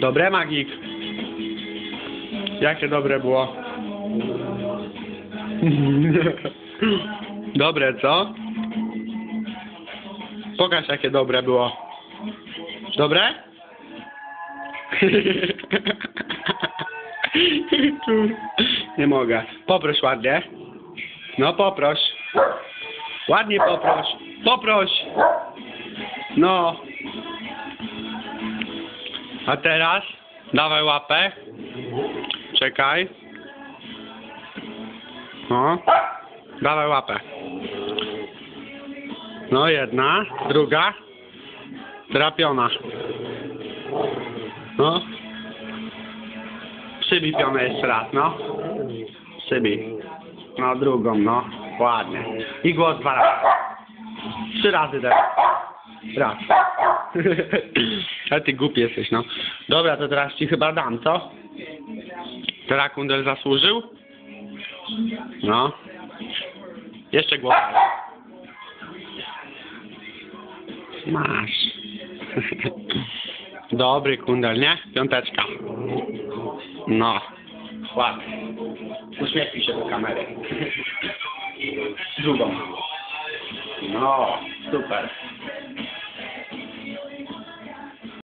Dobre, Magik? Jakie dobre było? Dobre, co? Pokaż, jakie dobre było. Dobre? Nie mogę. Poproś ładnie. No poproś. Ładnie poproś. Poproś. No. A teraz dawaj łapę. Czekaj. No. Dawaj łapę. No jedna, druga. Trapiona. No. Przybij pionę jeszcze raz, no. Przybij. No drugą, no. Ładnie. I głos dwa razy. Trzy razy teraz. Raz. Ale ty głupi jesteś, no. Dobra, to teraz ci chyba dam, co? Teraz kundel zasłużył? No. Jeszcze głos. Masz. Dobry kundel, nie? Piąteczka. No. Ładnie. Uśmiechnij się do kamery. Drugą. No, super.